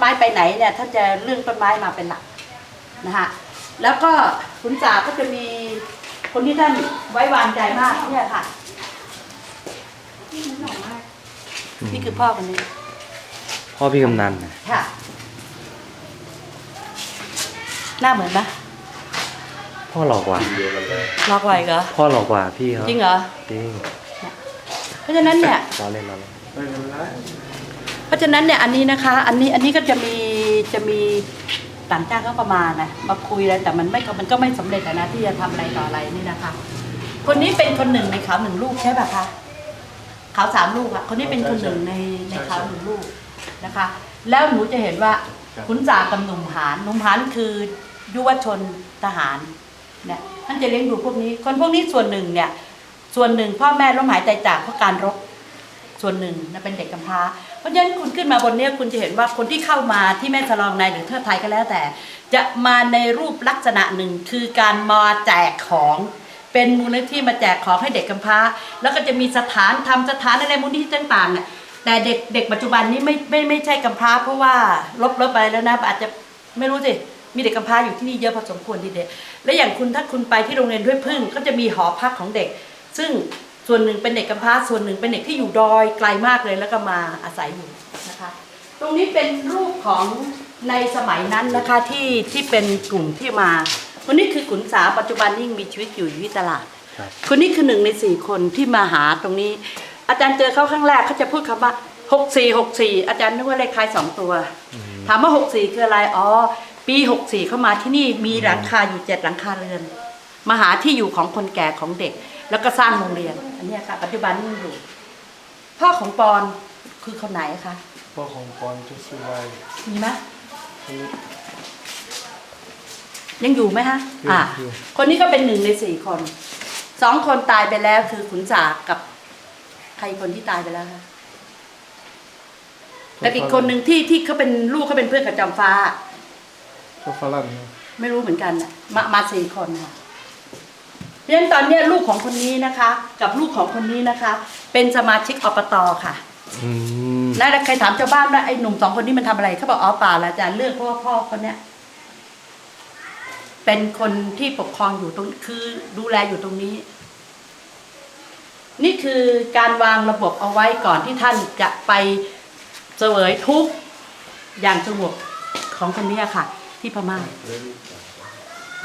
ไม้ไปไหนเนี่ยท่านจะเรื่องต้นไม้มาเป็นหลักนะฮะแล้วก็ขุนจ่าก็จะมีคนที่ท่านไว้วางใจมากเนี่ยค่ะนี่คือพ่อคนนี้ พ่อพี่กำนันนะค่ะ หน้าเหมือนปะพ่อหลอกกว่าลอกไวเหรอพ่อหลอกกว่าพี่เขาจริงเหรอจริงเพราะฉะนั้นเนี่ย ล้อเล่นล้อเล่น เพราะฉะนั้นเนี่ยอันนี้นะคะ อันนี้อันนี้ก็จะมีจะมีต่างชาติเขาก็มานะมาคุยอะไรแต่มันไม่มันก็ไม่สำเร็จอะนะที่จะทำอะไรต่ออะไรนี่นะคะ คนนี้เป็นคนหนึ่งในเขาหนึ่งลูกใช่ป่ะคะเขาสามลูกอะคนนี้เป็นคนหนึ่งในในเขาหนึ่งลูกนะคะ แล้วหนูจะเห็นว่าขุนจ่ากับหนุ่มหานหนุ่มหานคือยุวชนทหารเนี่ยท่านจะเลี้ยงดูพวกนี้ คนพวกนี้ส่วนหนึ่งเนี่ย ส่วนหนึ่งพ่อแม่ล้มหายใจจากเพราะการรบ ส่วนหนึ่งนะเป็นเด็กกำพร้า เพราะฉะนั้นคุณขึ้นมาบนเนี้ยคุณจะเห็นว่าคนที่เข้ามาที่แม่สลองในหรือเทิดไทยก็แล้วแต่ จะมาในรูปลักษณะหนึ่งคือการมาแจกของเป็นมูลนิธิมาแจกของให้เด็กกำพร้า แล้วก็จะมีสถานทำสถานอะไรมูลนิธิต่างๆเนี่ยแต่เด็กเด็กปัจจุบันนี้ไม่ไม่ไม่ใช่กำพร้า เพราะว่าลบลบไปแล้วนะอาจจะไม่รู้สิมีเด็กกำพร้าอยู่ที่นี่เยอะพอสมควรทีเดียวและอย่างคุณถ้าคุณไปที่โรงเรียนด้วยพึ่งก็จะมีหอพักของเด็ก ซึ่ง ส่วนหนึ่งเป็นเด็กกำพร้าส่วนหนึ่งเป็นเด็กที่อยู่ดอยไกลมากเลยแล้วก็มาอาศัยอยู่นะคะตรงนี้เป็นรูปของในสมัยนั้นนะคะที่ที่เป็นกลุ่มที่มาคนนี้คือขุนสาปัจจุบันยิ่งมีชีวิตอยู่อยู่ที่ตลาดครับคนนี้คือหนึ่งในสี่คนที่มาหาตรงนี้ อาจารย์เจอเขาครั้งแรกเขาจะพูดคำว่าหกสี่หกสี่อาจารย์นึกว่าเลขท้ายสองตัว ถามว่าหกสี่คืออะไรอ๋อปีหกสี่เข้ามาที่นี่มีหลังคาอยู่เจ็ดหลังคาเรือนมาหาที่อยู่ของคนแก่ของเด็ก แล้วก็สร้างโรงเรียน อันเนี้ยค่ะ ปัจจุบันยังอยู่ พ่อของปอนคือคนไหนคะ พ่อของปอนจุสุไลมีไหมคนนี้ ยังอยู่ไหมฮะ อยู่อ่า อยู่ คนนี้ก็เป็นหนึ่งในสี่คน สองคนตายไปแล้วคือขุนสากกับ ใครคนที่ตายไปแล้วคะแต่อีกคนหนึ่งที่ที่เขาเป็นลูกเขาเป็นเพื่อนกับจอมฟ้า ก็ฝรั่งนะไม่รู้เหมือนกันน่ะมามาสี่คนค่ะ เพราะฉะนั้นตอนเนี้ยลูกของคนนี้นะคะ กับลูกของคนนี้นะคะ เป็นสมาชิกอบตค่ะอืมแล้วใครถามชาวบ้านว่าไอ้หนุ่มสองคนนี้มันทำอะไรเขาบอกอ๋อเปล่าละอาจารย์เลือกเพราะว่าพ่อคนเนี้ยเป็นคนที่ปกครองอยู่ตรงคือดูแลอยู่ตรงนี้ นี่คือการวางระบบเอาไว้ก่อนที่ท่านจะไปเสวยทุกข์อย่างสงบของคนนี้ค่ะ ที่พม่า